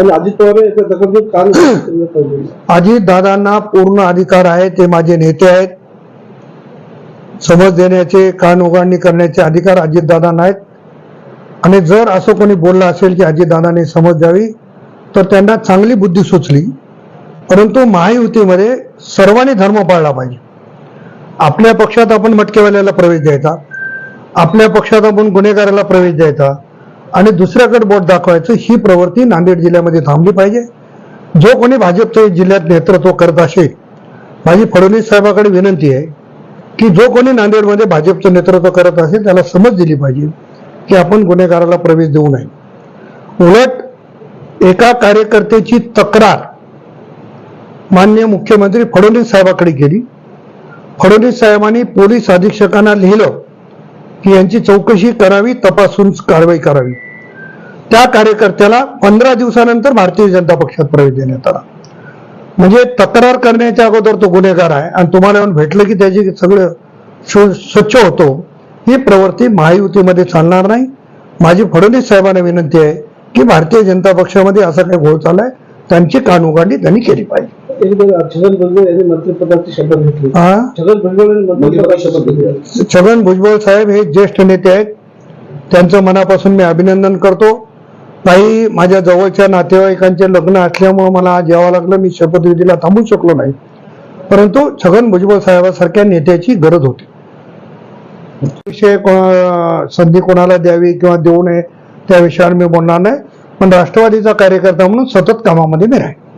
आणि अजित पवार केलं पाहिजे? अजित दादांना पूर्ण अधिकार आहे ते माझे नेते आहेत. समज देण्याचे कान उघडणी करण्याचे अधिकार अजितदादांना आहेत आणि जर असं कोणी बोललं असेल की अजितदादांनी समज द्यावी तर त्यांना चांगली बुद्धी सुचली. परंतु महायुतीमध्ये सर्वांनी धर्म पाळला पाहिजे. आपल्या पक्षात आपण मटकेवाल्याला प्रवेश द्यायचा. आपल्या पक्षात आपण गुन्हेगाराला प्रवेश द्यायचा. आणि दुसऱ्याकडे बोट दाखवायचं ही प्रवृत्ती नांदेड जिल्ह्यामध्ये थांबली पाहिजे. जो कोणी भाजपचं जिल्ह्यात नेतृत्व करत असेल माझी फडणवीस साहेबाकडे विनंती आहे की जो कोणी नांदेडमध्ये भाजपचं नेतृत्व करत असेल त्याला समज दिली पाहिजे की आपण गुन्हेगाराला प्रवेश देऊ नये. उलट एका कार्यकर्त्याची तक्रार मान्य मुख्यमंत्री फडणवीस साहेबाकडे केली फडणवीस साहेबांनी पोलीस अधीक्षकांना लिहिलं की यांची चौकशी करावी तपासून कारवाई करावी. त्या कार्यकर्त्याला पंधरा दिवसानंतर भारतीय जनता पक्षात प्रवेश देण्यात आला. म्हणजे तक्रार करण्याच्या अगोदर तो गुन्हेगार आहे आणि तुम्हाला येऊन भेटलं की त्याची सगळं शो- स्वच्छ होतो ही प्रवृत्ती महायुतीमध्ये चालणार नाही. माझी फडणवीस साहेबांना विनंती आहे की भारतीय जनता पक्षामध्ये असा काही घोळ चाललाय त्यांची कान उघडणी त्यांनी केली पाहिजे. छगन भुजबळ यांनी मंत्रिपदाची शपथ घेतली? छगन भुजबळ यांनी मंत्रिपदाची शपथ घेतली. छगन भुजबळ साहेब हे ज्येष्ठ नेते आहेत. त्यांचं मनापासून मी अभिनंदन करतो. काही माझ्या जवळच्या नातेवाईकांचे लग्न असल्यामुळे मला आज यावं लागलं. मी शपथविधीला थांबू शकलो नाही. परंतु छगन भुजबळ साहेबासारख्या नेत्याची गरज होती. विषय संधी कोणाला द्यावी किंवा देऊ नये त्या विषयावर मी बोलणार नाही. पण राष्ट्रवादीचा कार्यकर्ता म्हणून सतत कामामध्ये मी राहील